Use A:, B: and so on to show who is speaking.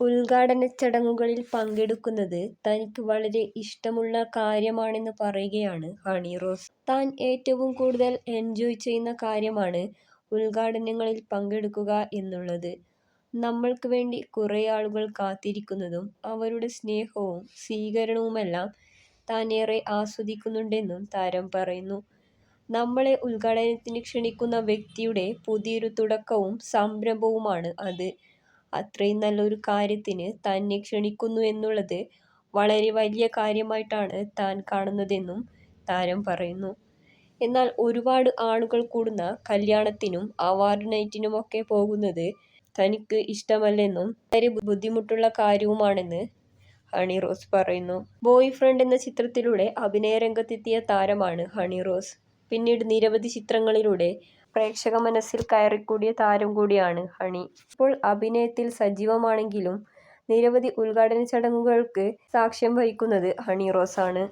A: ഉദ്ഘാടന ചടങ്ങുകളിൽ പങ്കെടുക്കുന്നത് തനിക്ക് വളരെ ഇഷ്ടമുള്ള കാര്യമാണെന്ന് പറയുകയാണ് ഹണി റോസ്. താൻ ഏറ്റവും കൂടുതൽ എൻജോയ് ചെയ്യുന്ന കാര്യമാണ് ഉദ്ഘാടനങ്ങളിൽ പങ്കെടുക്കുക എന്നുള്ളത്. നമ്മൾക്ക് വേണ്ടി കുറേയാളുകൾ കാത്തിരിക്കുന്നതും അവരുടെ സ്നേഹവും സ്വീകരണവുമെല്ലാം താൻ ഏറെ ആസ്വദിക്കുന്നുണ്ടെന്നും താരം പറയുന്നു. നമ്മളെ ഉദ്ഘാടനത്തിന് ക്ഷണിക്കുന്ന വ്യക്തിയുടെ പുതിയൊരു തുടക്കവും സംരംഭവുമാണ് അത്. അത്രയും നല്ലൊരു കാര്യത്തിന് തന്നെ ക്ഷണിക്കുന്നു എന്നുള്ളത് വളരെ വലിയ കാര്യമായിട്ടാണ് താൻ കാണുന്നതെന്നും താരം പറയുന്നു. എന്നാൽ ഒരുപാട് ആളുകൾ കൂടുന്ന കല്യാണത്തിനും അവാർഡ് നൈറ്റിനുമൊക്കെ പോകുന്നത് തനിക്ക് ഇഷ്ടമല്ലെന്നും വളരെ ബുദ്ധിമുട്ടുള്ള കാര്യവുമാണെന്ന് ഹണി റോസ് പറയുന്നു. ബോയ് ഫ്രണ്ട് എന്ന ചിത്രത്തിലൂടെ അഭിനയ രംഗത്തെത്തിയ താരമാണ് ഹണി റോസ്. പിന്നീട് നിരവധി ചിത്രങ്ങളിലൂടെ പ്രേക്ഷക മനസ്സിൽ കയറിക്കൂടിയ താരം കൂടിയാണ് ഹണി. ഇപ്പോൾ അഭിനയത്തിൽ സജീവമാണെങ്കിലും നിരവധി ഉദ്ഘാടന ചടങ്ങുകൾക്ക് സാക്ഷ്യം വഹിക്കുന്നത് ഹണി റോസാണ്.